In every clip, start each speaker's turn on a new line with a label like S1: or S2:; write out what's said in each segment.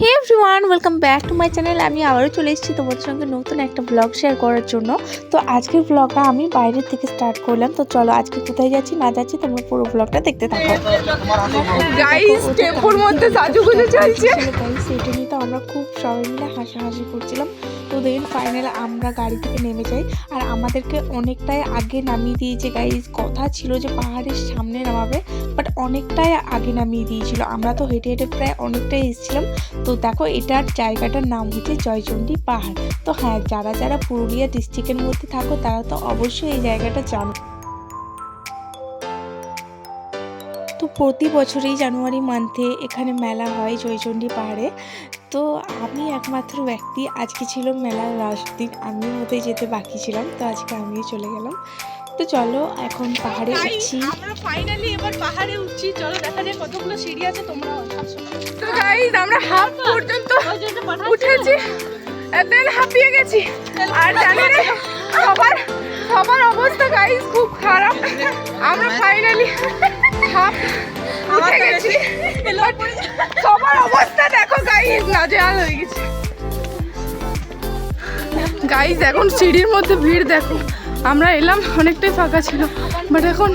S1: He everyone welcome back to my channel আমি আবারও চলে এসেছি তোমাদের সঙ্গে নতুন একটা ব্লগ শেয়ার করার জন্য। তো আজকের ব্লগটা আমি বাইরের থেকে স্টার্ট করলাম। তো চলো আজকে কোথায় যাচ্ছি না যাচ্ছি তোমরা পুরো ব্লগটা দেখতে থাকো।
S2: গাইস টেম্পুর মধ্যে সাজুগুজু চলছে।
S1: গাইস এটা নিয়ে তো আমরা খুব সবাই মিলে হাসাহাসি করছিলাম। তো দেন ফাইনাল আমরা গাড়ি থেকে নেমে যাই। আর আমাদেরকে অনেকটাই আগে নামিয়ে দিয়েছে গাইস কথা ছিল যে পাহাড়ের সামনে নামাবে বাট অনেকটাই আগে নামিয়ে দিয়েছিল। আমরা তো হেঁটে হেঁটে প্রায় অনেকটাই এসেছিলাম। তো দেখো এটার জায়গাটার নাম হচ্ছে জয়চণ্ডী পাহাড়। তো হ্যাঁ যারা যারা পুরুলিয়া ডিস্ট্রিক্টের মধ্যে থাকো, তারা তো অবশ্যই এই জায়গাটা জানো। তো প্রতি বছরই জানুয়ারি মান্থে এখানে মেলা হয় জয়চণ্ডী পাহাড়ে। তো আমি একমাত্র ব্যক্তি, আজকে ছিল মেলার লাস্ট দিন আমিও মধ্যে যেতে বাকি ছিলাম, তো আজকে আমিও চলে গেলাম। তো চলো এখন পাহাড়ে উঠছি।
S2: আমরা ফাইনালি এবার পাহাড়ে উঠছি। চলো দেখা যায় কতগুলো সিঁড়ি আছে তোমরা তো গাইস আমরা হাফ পর্যন্ত উঠেছি দেন হাঁপিয়ে গেছি। আর জানি না সবার সবার অবস্থা গাইস খুব খারাপ। আমরা ফাইনালি হাফ উঠে গেছি। সবার অবস্থা দেখো গাইস নাজেহাল হয়ে গেছে। গাইস এখন সিঁড়ির মধ্যে ভিড় দেখো। আমরা এলাম অনেকটাই ফাঁকা ছিল বাট এখন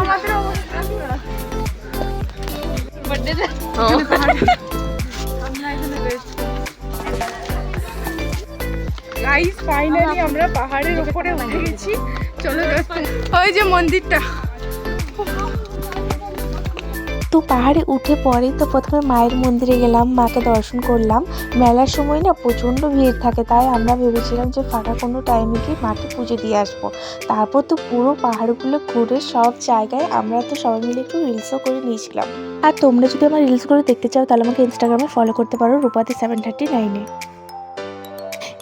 S2: আমাদের অবস্থা গাইস ফাইনালি আমরা পাহাড়ের উপরে উঠে গেছি। চলো ওই যে মন্দিরটা।
S1: তো পাহাড়ে উঠে পরে তো প্রথমে মায়ের মন্দিরে গেলাম, মাকে দর্শন করলাম। মেলার সময় না প্রচণ্ড ভিড় থাকে, তাই আমরা ভেবেছিলাম যে ফাঁকা কোনো টাইমে গিয়ে মাকে পুজো দিয়ে আসব। তারপর তো পুরো পাহাড়গুলো ঘুরে সব জায়গায় আমরা তো সবাই মিলে একটু রিলসও করে নিয়েছিলাম। আর তোমরা যদি আমার রিলসগুলো দেখতে চাও, তাহলে আমাকে ইনস্টাগ্রামে ফলো করতে পারো রূপাতে সেভেন থার্টি নাইনে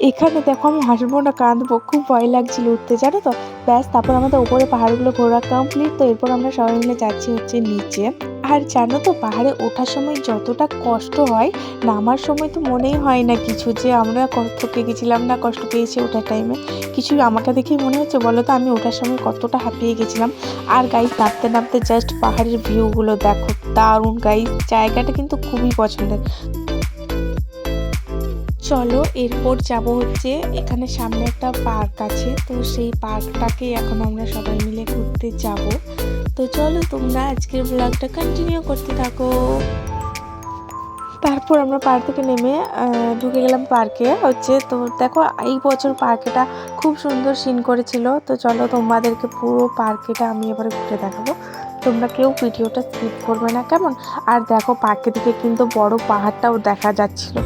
S1: এখানে দেখো আমি হাসবো না, কাঁদবো, খুব ভয় লাগছিল উঠতে, জানো তো? ব্যাস, তারপর আমাদের উপরে পাহাড়গুলো ঘোরা কমপ্লিট তো এরপর আমরা সবাই মিলে যাচ্ছি হচ্ছে নিচে। আর জানো তো? পাহাড়ে ওঠার সময় যতটা কষ্ট হয়, নামার সময় তো মনেই হয় না কিছু যে আমরা কষ্ট পেয়ে গেছিলাম না, কষ্ট পেয়েছি ওঠার টাইমে কিছু আমাকে দেখেই মনে হচ্ছে, বলো তো, আমি ওঠার সময় কতটা হাঁপিয়ে গেছিলাম। আর গাইস নামতে নামতে জাস্ট পাহাড়ের ভিউগুলো দেখো। দারুণ গাইস জায়গাটা কিন্তু খুবই পছন্দের। চলো, এরপর যাব হচ্ছে এখানে সামনে একটা পার্ক আছে। তো সেই পার্কটাকে এখন আমরা সবাই মিলে ঘুরতে যাব। তো চলো, তোমরা আজকের ব্লগটা কন্টিনিউ করতে থাকো। তারপর আমরা পার্ক থেকে নেমে ঢুকে গেলাম পার্কে। হচ্ছে, তো দেখো, এই বছর পার্কেটা খুব সুন্দর সিন করেছিল। তো চলো, তোমাদেরকে পুরো পার্কেটা আমি এবারে ঘুরে দেখাবো। তোমরা কেউ ভিডিওটা স্কিপ করবে না, কেমন? আর দেখো পার্কে থেকে কিন্তু বড় পাহাড়টাও দেখা যাচ্ছিল।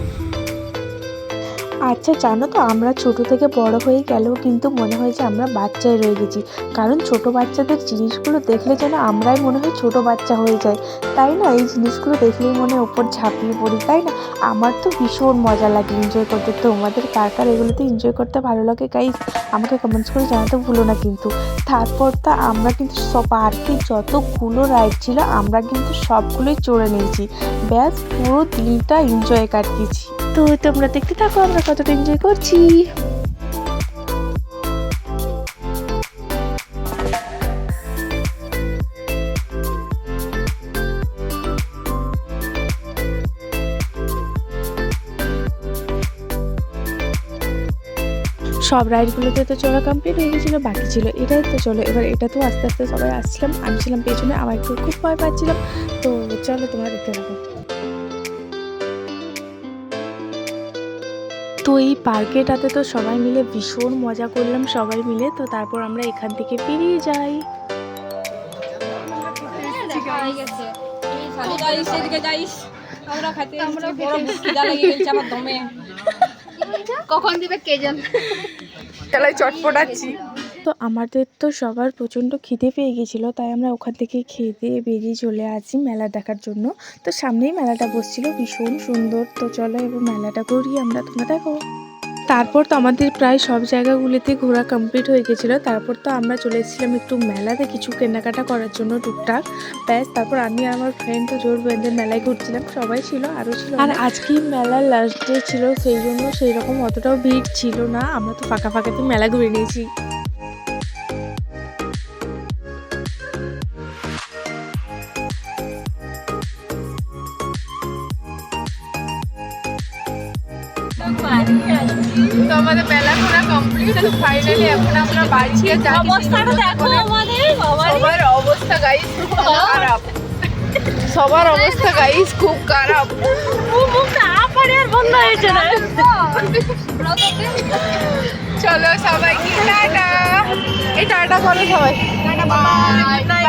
S1: আচ্ছা জানো তো, আমরা ছোট থেকে বড় হয়ে গেলেও কিন্তু মনে হয় যে আমরা বাচ্চাই রয়ে গেছি। কারণ ছোট বাচ্চাদের জিনিসগুলো দেখলে যেন আমরাই মনে হয় ছোট বাচ্চা হয়ে যায় তাই না? এই জিনিসগুলো দেখলেই মনে ওপর ঝাঁপিয়ে পড়ি, তাই না? আমার তো ভীষণ মজা লাগে এনজয় করতে। তোমাদের কার কার এগুলোতে এনজয় করতে ভালো লাগে গাইস আমাকে কমেন্টস করে জানাতে ভুলো না কিন্তু। তারপর তো আমরা কিন্তু সব পার্কে যতগুলো রাইড ছিল, আমরা কিন্তু সবগুলোই চড়ে নিয়েছি। ব্যাস, পুরো দিনটা এনজয় কাটিয়েছি। তো তোমরা দেখতে থাকো, আমরা কতটা এনজয় করছি। সব রাইডগুলোতে তো চড়া কমপ্লিট হয়ে গেছিল, বাকি ছিল এটাই। তো চলো, এবার এটা তো আস্তে আস্তে সবাই আসছিলাম, আমি ছিলাম পেছনে, আমার একটু খুব ভয় পাচ্ছিলাম। তো চলো, তোমরা দেখতে থাকো। তো এই পার্কেটাতে তো সবাই মিলে ভীষণ মজা করলাম সবাই মিলে। তো তারপর আমরা এখান থেকে বেরিয়ে যাই।
S3: কখন দিবে কে জান?
S2: চটপটাচ্ছি।
S1: তো আমাদের তো সবার প্রচণ্ড খিদে পেয়ে গেছিল তাই আমরা ওখান থেকে খেয়ে দিয়ে বেরিয়ে চলে আসি মেলা দেখার জন্য। তো সামনেই মেলাটা বসছিল ভীষণ সুন্দর। তো চলো এবার মেলাটা করি আমরা তোমরা দেখো। তারপর তো আমাদের প্রায় সব জায়গাগুলিতে ঘোরা কমপ্লিট হয়ে গেছিল তারপর তো আমরা চলে এসেছিলাম একটু মেলাতে কিছু কেনাকাটা করার জন্য টুকটাক। ব্যাস তারপর আমি আর আমার ফ্রেন্ড তো জোর বেঁধে মেলায় ঘুরছিলাম। সবাই ছিল আরও ছিল আর আজকেই মেলার লাস্ট ডে ছিল সেই জন্য সেই রকম অতটাও ভিড় ছিল না। আমরা তো ফাঁকা ফাঁকাতে মেলা ঘুরে নিয়েছি।
S2: তো আমাদের মেলা ঘোরা কমপ্লিট ফাইনালি এখন আমরা বাড়ি গিয়ে যাচ্ছি
S4: অবস্থাটা দেখো আমাদের
S2: সবার অবস্থা গাইস খারাপ। সবার অবস্থা গাইস, খুব খারাপ।
S4: আপারে আর বন্ধ হয়েছে না
S2: চলো সবাইকে টাটা এই টাটা বলো সবাই টাটা বাই বাই